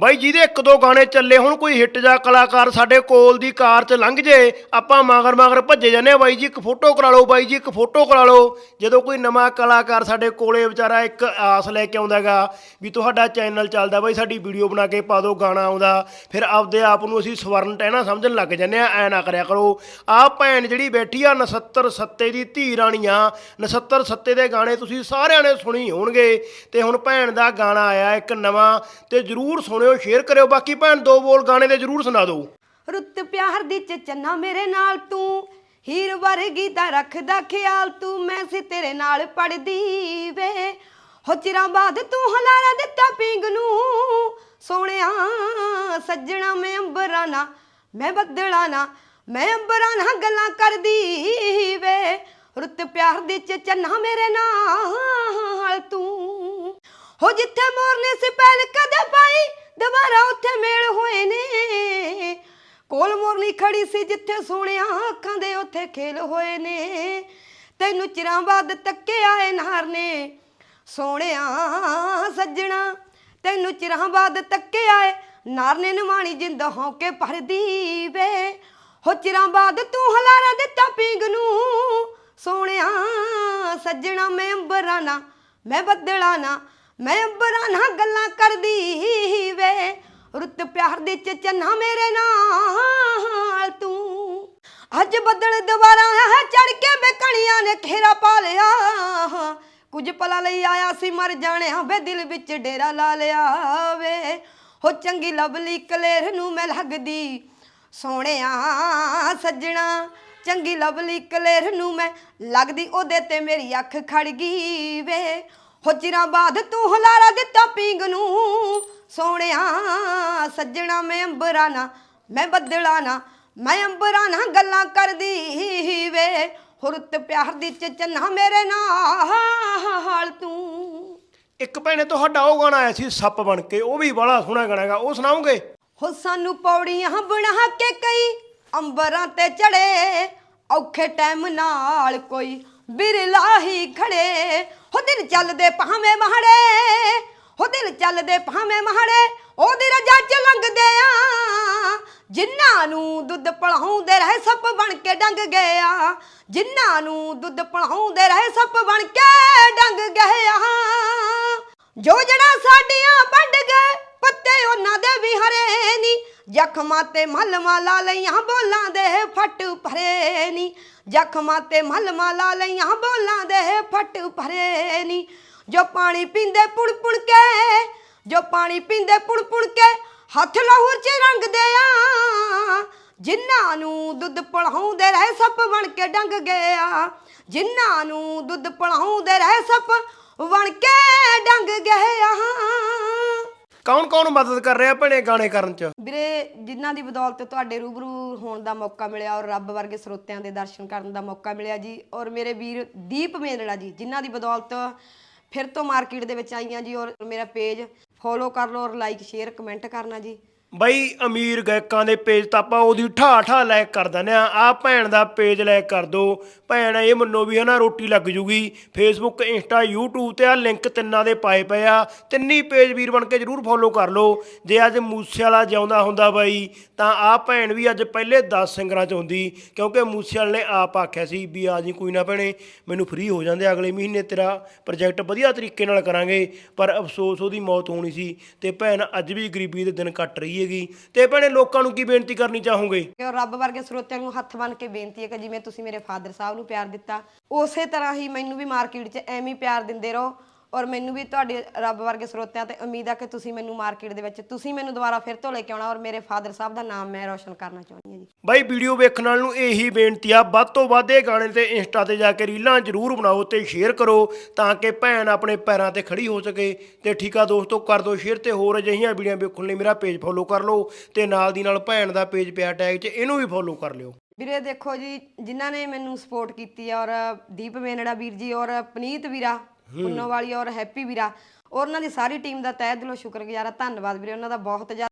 ਬਾਈ ਜਿਹਦੇ ਇੱਕ ਦੋ ਗਾਣੇ ਚੱਲੇ, ਹੁਣ ਕੋਈ ਹਿੱਟ ਜਾਂ ਕਲਾਕਾਰ ਸਾਡੇ ਕੋਲ ਦੀ ਕਾਰ 'ਚ ਲੰਘ ਜੇ, ਆਪਾਂ ਮਗਰ ਮਗਰ ਭੱਜੇ ਜਾਂਦੇ ਆ ਬਾਈ ਜੀ ਇੱਕ ਫੋਟੋ ਕਰਾ ਲਓ, ਬਾਈ ਜੀ ਇੱਕ ਫੋਟੋ ਕਰਾ ਲਓ। ਜਦੋਂ ਕੋਈ ਨਵਾਂ ਕਲਾਕਾਰ ਸਾਡੇ ਕੋਲੇ ਵਿਚਾਰਾ ਇੱਕ ਆਸ ਲੈ ਕੇ ਆਉਂਦਾਗਾ ਵੀ ਤੁਹਾਡਾ ਚੈਨਲ ਚੱਲਦਾ, ਬਾਈ ਸਾਡੀ ਵੀਡੀਓ ਬਣਾ ਕੇ ਪਾ ਦਿਓ, ਗਾਣਾ ਆਉਂਦਾ। ਫਿਰ ਆਪਦੇ ਆਪ ਨੂੰ ਅਸੀਂ ਸਵਰਨ ਟਹਿਣਾ ਸਮਝਣ ਲੱਗ ਜਾਂਦੇ ਆ ਐ ਨਾ ਕਰਿਆ ਕਰੋ। ਆਹ ਭੈਣ ਜਿਹੜੀ ਬੈਠੀ ਆ 69 ਸੱਤੇ ਦੀ ਧੀ ਰਾਣੀ ਆ 69 ਸੱਤੇ ਦੇ ਗਾਣੇ ਤੁਸੀਂ ਸਾਰਿਆਂ ਨੇ ਸੁਣੀ ਹੋਣਗੇ। ਤੇ ਹੁਣ ਭੈਣ ਦਾ ਗਾਣਾ ਆਇਆ ਇੱਕ ਨਵਾਂ, ਤੇ ਜਰੂਰ ਸੁਣਿਓ। ਸ਼ੇਅਰ ਕਰਿਓ। ਬਾਕੀ ਭੈਣ, ਦੋ ਬੋਲ ਗਾਣੇ ਦੇ ਜਰੂਰ ਸੁਣਾ ਦਿਓ। ਰੁੱਤ ਪਿਆਰ ਦੀ ਚੰਨਾ ਮੇਰੇ ਨਾਲ ਤੂੰ, ਹੀਰ ਵਰਗੀ ਦਾ ਰੱਖਦਾ ਖਿਆਲ ਤੂੰ, ਮੈਂ ਸੀ ਤੇਰੇ ਨਾਲ ਪੜਦੀ ਵੇ। ਹੋ ਚਿਰਾਂ ਬਾਅਦ ਤੂੰ ਹਲਾਰਾ ਦਿੱਤਾ ਪਿੰਗ ਨੂੰ। ਸੋਹਣਿਆ ਸੱਜਣਾ, ਮੈਂ ਅੰਬਰਾਂ ਨਾ ਮੈਂ ਬੱਦਲਾਂ ਨਾ ਮੈਂ ਅੰਬਰਾਂ ਨਾਲ ਗੱਲਾਂ ਕਰਦੀ ਵੇ। ਰੁੱਤ ਪਿਆਰ ਦੀ ਚੰਨਾ ਮੇਰੇ ਨਾਲ ਤੂੰ, ਹੋ ਜਿੱਥੇ ਮੋਰਨੇ ਸੀ ਪਹਿਲ ਕਦੇ ਪਾਈ ਦੁਬਾਰਾ ਉੱਥੇ ਮੇਲ ਹੋਏ ਨੇ। ਕੋਲ ਮੋਰਨੀ ਖੜੀ ਸੀ ਜਿੱਥੇ ਸੋਹਣਿਆ ਅੱਖਾਂ ਦੇ ਉੱਥੇ ਖੇਲ ਹੋਏ ਨੇ। ਤੈਨੂੰ ਚਿਰਾਂ ਬਾਅਦ ਤੱਕੇ ਆਏ ਨਾਰ ਨੇ। ਸੋਹਣਿਆ ਸੱਜਣਾ, ਤੈਨੂੰ ਚਿਰਾਂ ਬਾਅਦ ਤੱਕੇ ਆਏ ਨਾਰ ਨੇ। ਨਿਮਾਣੀ ਜਿੰਦ ਹੌਕੇ ਭਰਦੀ ਵੇ। ਹੋ ਚਿਰਾਂ ਬਾਅਦ ਤੂੰ ਹਲਾਰਾ ਦਿੱਤਾ ਪੀਂਗ ਨੂੰ। ਸੋਹਣਿਆ ਸੱਜਣਾ, ਮੈਂ ਅੰਬਰਾਂ ਨਾ ਮੈਂ ਬੱਦਲਾ ਨਾ ਮੈਂ ਅੰਬਰਾਂ ਨਾਲ ਗੱਲਾਂ ਕਰਦੀ ਰੁੱਤ ਪਿਆਰ ਦੇ ਚ ਮੇਰੇ ਨਾਲ ਤੂੰ। ਅੱਜ ਬੱਦਲ ਦੁਬਾਰਾ ਚੜ ਕੇ ਬੇਕਣੀਆਂ ਨੇ ਘੇਰਾ ਪਾ ਲਿਆ। ਕੁਝ ਪਲਾਂ ਲਈ ਆਇਆ ਸੀ, ਮਰ ਜਾਣਿਆ ਵੇ, ਦਿਲ ਵਿੱਚ ਡੇਰਾ ਲਾ ਲਿਆ ਵੇ। ਹੋ ਚੰਗੀ ਲਵਲੀ ਕਲੇਰ ਨੂੰ ਮੈਂ ਲੱਗਦੀ, ਸੋਹਣਿਆ ਸੱਜਣਾ। ਚੰਗੀ ਲਵਲੀ ਕਲੇਰ ਨੂੰ ਮੈਂ ਲੱਗਦੀ, ਉਹਦੇ ਤੇ ਮੇਰੀ ਅੱਖ ਖੜ ਗਈ ਵੇ। ਹੋ ਚਿਰਾਂ ਬਾਅਦ ਤੂੰ ਹਲਾਰਾ ਦਿੱਤਾ ਪੀਂਗ ਨੂੰ। ਸੋਹਣਿਆ ਸੱਜਣਾ ਮੈਂ ਅੰਬਰਾਂ ਨਾ ਮੈਂ ਬੱਦਲਾਂ ਨਾ ਮੈਂ ਅੰਬਰਾਂ ਨਾ ਗੱਲਾਂ ਕਰਦੀ ਵੇ। ਹੁਰਤ ਪਿਆਰ ਦੀ ਚੰਨਾ ਮੇਰੇ ਨਾਲ ਤੂੰ। ਇੱਕ ਭੈਣੇ ਤੁਹਾਡਾ ਉਹ ਗਾਣਾ ਆਇਆ ਸੀ ਸੱਪ ਬਣ ਕੇ ਉਹ ਵੀ ਬੜਾ ਸੋਹਣਾ ਗਾਣਾ ਹੈਗਾ ਉਹ ਸੁਣਾਓਗੇ? ਹੋ ਸਾਨੂੰ ਪੌੜੀਆਂ ਬਣਾ ਕੇ ਕਈ ਅੰਬਰਾਂ ਤੇ ਚੜੇ ਔਖੇ ਟਾਈਮ ਨਾਲ ਕੋਈ ਬਿਰਲਾ ਹੀ ਖੜੇ ਹੋ ਦਿਨ ਚੱਲਦੇ ਭਾਵੇਂ ਮਹੜੇ ਹੋ ਦਿਨ ਚੱਲਦੇ ਭਾਵੇਂ ਮਹੜੇ ਉਹਦੀ ਰਜਾ ਚ ਲੰਘਦੇ ਆ। ਜਿਨ੍ਹਾਂ ਨੂੰ ਦੁੱਧ ਪਲਾਉਂਦੇ ਰਹੇ ਸੱਪ ਬਣ ਕੇ ਡੰਗ ਗਏ ਆ, ਜਿਨ੍ਹਾਂ ਨੂੰ ਦੁੱਧ ਪਲਾਉਂਦੇ ਰਹੇ ਸੱਪ ਬਣ ਕੇ ਡੰਗ ਗਏ ਆ। ਜੋ ਜਣਾ ਸਾਡੀਆਂ ਜ਼ਖਮਾਂ ਤੇ ਮਲਮਾ ਲਾ ਲਈਆਂ, ਬੋਲਾਂ ਦੇ ਫੱਟ ਭਰੇ ਨੀ। ਜ਼ਖਮਾਂ ਤੇ ਮਲਮਾ ਲਾ ਲਈਆਂ, ਬੋਲਾਂ ਦੇ ਫੱਟ ਭਰੇ ਨੀ। ਜੋ ਪਾਣੀ ਪੀਂਦੇ ਪੁਣ ਪੁਣ ਕੇ, ਜੋ ਪਾਣੀ ਪੀਂਦੇ ਪੁਣ ਪੁਣ ਕੇ, ਹੱਥ ਲਾਹੌਰ ਚ ਰੰਗਦੇ ਆ। ਜਿਨ੍ਹਾਂ ਨੂੰ ਦੁੱਧ ਪੜਾਉਂਦੇ ਰਹੇ ਸੱਪ ਬਣ ਕੇ ਡੰਗ ਗਏ ਆ ਜਿਨ੍ਹਾਂ ਨੂੰ ਦੁੱਧ ਪੜਾਉਂਦੇ ਰਹੇ ਸੱਪ ਬਣ ਕੇ ਡੰਗ ਗਏ ਆ ਕੌਣ ਕੌਣ ਮਦਦ ਕਰ ਰਿਹਾ ਭੈਣੇ ਗਾਣੇ ਕਰਨ 'ਚ? ਵੀਰੇ, ਜਿਨ੍ਹਾਂ ਦੀ ਬਦੌਲਤ ਤੁਹਾਡੇ ਰੂਬਰੂ ਹੋਣ ਦਾ ਮੌਕਾ ਮਿਲਿਆ ਔਰ ਰੱਬ ਵਰਗੇ ਸਰੋਤਿਆਂ ਦੇ ਦਰਸ਼ਨ ਕਰਨ ਦਾ ਮੌਕਾ ਮਿਲਿਆ ਜੀ ਔਰ ਮੇਰੇ ਵੀਰ ਦੀਪ ਮੇਨੜਾ ਜੀ, ਜਿਨ੍ਹਾਂ ਦੀ ਬਦੌਲਤ ਫਿਰ ਤੋਂ ਮਾਰਕੀਟ ਦੇ ਵਿੱਚ ਆਈਆਂ ਜੀ ਔਰ ਮੇਰਾ ਪੇਜ ਫੋਲੋ ਕਰ ਲਓ ਔਰ ਲਾਈਕ ਸ਼ੇਅਰ ਕਮੈਂਟ ਕਰਨਾ ਜੀ। ਬਈ ਅਮੀਰ ਗਾਇਕਾਂ ਦੇ ਪੇਜ ਤਾਂ ਆਪਾਂ ਉਹਦੀ ਠਾ ਠਾ ਲਾਇਕ ਕਰ ਦਿੰਦੇ ਆ ਆ ਭੈਣ ਦਾ ਪੇਜ ਲਾਇਕ ਕਰ ਦਿਓ। ਭੈਣ, ਇਹ ਮੰਨੋ ਵੀ ਹਨਾ, ਰੋਟੀ ਲੱਗ ਜੂਗੀ। ਫੇਸਬੁੱਕ ਇੰਸਟਾ YouTube ਤੇ ਆ ਲਿੰਕ ਤਿੰਨਾਂ ਦੇ ਪਾਏ ਪਏ ਆ। ਤਿੰਨੀ ਪੇਜ ਵੀਰ ਬਣ ਕੇ ਜਰੂਰ ਫੋਲੋ ਕਰ ਲਓ। ਜੇ ਅੱਜ ਮੂਸੇ ਵਾਲਾ ਜਿਉਂਦਾ ਹੁੰਦਾ ਬਾਈ, ਤਾਂ ਆ ਭੈਣ ਵੀ ਅੱਜ ਪਹਿਲੇ 10 ਸਿੰਗਰਾਂ ਚ ਹੁੰਦੀ। ਕਿਉਂਕਿ ਮੂਸੇ ਵਾਲੇ ਨੇ ਆਪ ਆਖਿਆ ਸੀ ਵੀ ਆ ਜੀ ਕੋਈ ਨਾ ਭੈਣੇ, ਮੈਨੂੰ ਫ੍ਰੀ ਹੋ ਜਾਂਦੇ ਅਗਲੇ ਮਹੀਨੇ ਤੇਰਾ। ਪ੍ਰੋਜੈਕਟ ਵਧੀਆ ਤਰੀਕੇ ਨਾਲ ਕਰਾਂਗੇ। ਪਰ ਅਫਸੋਸ ਉਹਦੀ ਮੌਤ ਹੋਣੀ ਸੀ। ਤੇ ਭੈਣ, ਅੱਜ ਵੀ ਗਰੀਬੀ ਦੇ ਦਿਨ ਕੱਟ ਰਹੀ ਹੈਗੀ। ਤੇ ਭੈਣੇ, ਲੋਕਾਂ ਨੂੰ ਕੀ ਬੇਨਤੀ ਕਰਨੀ ਚਾਹੋਗੇ? ਕਿ ਰੱਬ ਵਰਗੇ ਸਰੋਤਿਆਂ ਨੂੰ ਹੱਥ ਬੰਨ ਕੇ ਬੇਨਤੀ ਹੈ ਕਿ ਜਿਵੇਂ ਤੁਸੀਂ ਮੇਰੇ ਫਾਦਰ ਸਾਹਿਬ ਨੂੰ ਪਿਆਰ ਦਿੱਤਾ, ਉਸੇ ਤਰ੍ਹਾਂ ਹੀ ਮੈਨੂੰ ਵੀ ਮਾਰਕੀਟ 'ਚ ਐਵੇਂ ਹੀ ਪਿਆਰ ਦਿੰਦੇ ਰਹੋ। ਔਰ ਮੈਨੂੰ ਵੀ ਤੁਹਾਡੇ ਰੱਬ ਵਰਗੇ ਸਰੋਤਿਆਂ ਤੇ ਉਮੀਦ ਆ ਕਿ ਤੁਸੀਂ ਮੈਨੂੰ ਮਾਰਕੀਟ ਦੇ ਵਿੱਚ ਤੁਸੀਂ ਮੈਨੂੰ ਦੁਬਾਰਾ ਫਿਰ ਤੋਂ ਲੈ ਕੇ ਆਉਣਾ ਔਰ ਮੇਰੇ ਫਾਦਰ ਸਾਹਿਬ ਦਾ ਨਾਮ ਮੈਂ ਰੋਸ਼ਨ ਕਰਨਾ ਚਾਹੁੰਦੀ ਹਾਂ ਜੀ। ਬਾਈ ਵੀਡੀਓ ਵੇਖਣ ਵਾਲ ਨੂੰ ਇਹੀ ਬੇਨਤੀ ਆ ਵੱਧ ਤੋਂ ਵੱਧ ਇਹ ਗਾਣੇ ਤੇ ਇੰਸਟਾ ਤੇ ਜਾ ਕੇ ਰੀਲਾਂ ਜ਼ਰੂਰ ਬਣਾਓ ਤੇ ਸ਼ੇਅਰ ਕਰੋ ਤਾਂ ਕਿ ਭੈਣ ਆਪਣੇ ਪੈਰਾਂ ਤੇ ਖੜੀ ਹੋ ਸਕੇ ਤੇ ਠੀਕ ਆ ਦੋਸਤੋ ਕਰ ਦਿਓ ਸ਼ੇਅਰ ਤੇ ਹੋਰ ਅਜਿਹੀਆਂ ਵੀਡੀਓ ਵੇਖਣ ਲਈ ਮੇਰਾ ਪੇਜ ਫੋਲੋ ਕਰ ਲਓ ਤੇ ਨਾਲ ਦੀ ਨਾਲ ਭੈਣ ਦਾ ਪੇਜ ਪਿਆ ਟੈਗ 'ਚ ਇਹਨੂੰ ਵੀ ਫੋਲੋ ਕਰ ਲਿਓ। ਵੀਰੇ ਦੇਖੋ ਜੀ ਜਿਨ੍ਹਾਂ ਨੇ ਮੈਨੂੰ ਸਪੋਰਟ ਕੀਤੀ ਆ ਔਰ ਦੀਪ ਮੇਨੜਾ ਵੀਰ ਜੀ ਔਰ ਪਨੀਤ ਵੀਰਾ ਪੁੰਨੋ ਵਾਲੀ ਔਰ ਹੈਪੀ ਵੀਰਾ। ਔਰ ਉਹਨਾਂ ਦੀ ਸਾਰੀ ਟੀਮ ਦਾ ਤਹਿ ਦਿਲੋਂ ਸ਼ੁਕਰਗੁਜ਼ਾਰ ਆ। ਧੰਨਵਾਦ ਵੀਰੇ, ਉਹਨਾਂ ਦਾ ਬਹੁਤ ਜ਼ਿਆਦਾ